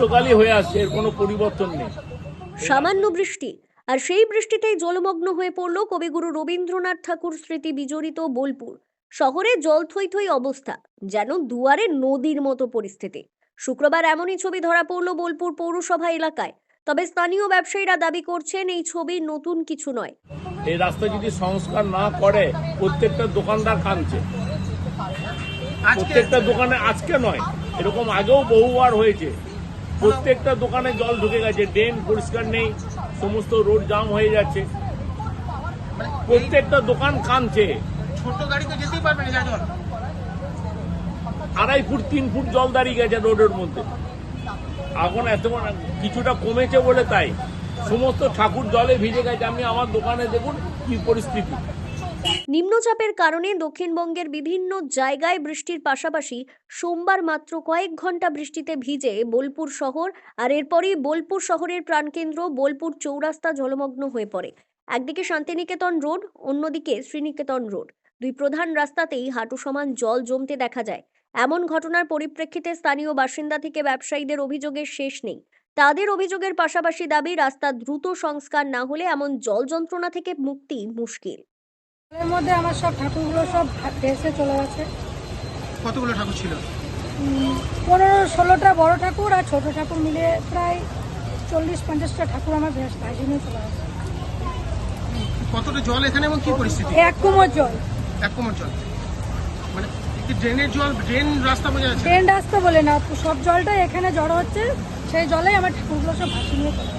চিরকালই হয়ে আসছে এর কোনো পরিবর্তন নেই। সামান্য বৃষ্টি আর সেই বৃষ্টিতেই জলমগ্ন হয়ে পড়ল কবিগুরু রবীন্দ্রনাথ ঠাকুর স্মৃতি বিজড়িত বোলপুর। শহরে জল থই থই অবস্থা যেন দুয়ারে নদীর মতো পরিস্থিতি। শুক্রবার এমনই ছবি ধরা পড়ল বোলপুর পৌরসভা এলাকায় তবে স্থানীয় ব্যবসায়ীরা দাবি করছেন এই ছবি নতুন কিছু নয়। এই রাস্তা যদি সংস্কার না করে প্রত্যেকটা দোকানদার কাঁদছে। প্রত্যেকটা দোকানে আজকে নয় এরকম আগেও বহুবার হয়েছে। প্রত্যেকটা দোকানে জল ঢুকে গেছে ড্রেন পরিষ্কার নেই সমস্ত রোড জাম হয়ে যাচ্ছে। প্রত্যেকটা দোকান কাঁদছে। ছোট গাড়ি তো যেতেই পারবে না জল আড়াই ফুট তিন ফুট জল দাঁড়িয়ে গেছে রোডের মধ্যে। এখন এত কিছুটা কমেছে বলে তাই। সমস্ত ঠাকুর জলে ভিজে গেছে। আমি আমার দোকানে দেখুন কি পরিস্থিতি। নিম্নচাপের কারণে দক্ষিণবঙ্গের বিভিন্ন জায়গায় বৃষ্টির পাশাপাশি সোমবার মাত্র কয়েক ঘণ্টা বৃষ্টিতে ভিজে বোলপুর শহর আর এরপরই বোলপুর শহরের প্রাণকেন্দ্র বোলপুর চৌরাস্তা জলমগ্ন হয়ে পড়ে। একদিকে শান্তিনিকেতন রোড, অন্যদিকে শ্রীনিকেতন রোড। দুই প্রধান রাস্তাতেই হাঁটু সমান জল জমতে দেখা যায়। এমন ঘটনার পরিপ্রেক্ষিতে স্থানীয় বাসিন্দা থেকে ব্যবসায়ীদের অভিযোগের শেষ নেই। তাদের অভিযোগের পাশাপাশি দাবি, রাস্তা দ্রুত সংস্কার না হলে এমন জল যন্ত্রণা থেকে মুক্তি মুশকিল। এর মধ্যে আমার সব ঠাকুরগুলো সব ভেসে চলে গেছে। কতগুলো ঠাকুর ছিল? পনেরো ষোলোটা বড় ঠাকুর আর ছোট ঠাকুর মিলে প্রায় চল্লিশ পঞ্চাশটা ঠাকুর আমার ভেস ভাসিয়ে চলে গেছে। কতটা জল এখানে এবং কি পরিস্থিতি? এক কুমোর জল। এক কোমর জল। মানে ড্রেনের জল ড্রেন রাস্তা বোঝা যাচ্ছে ট্রেন রাস্তা বলে না সব জলটা এখানে জড়ো হচ্ছে সেই জলেই আমার ঠাকুরগুলো সব ভাসিয়ে নিয়ে চলে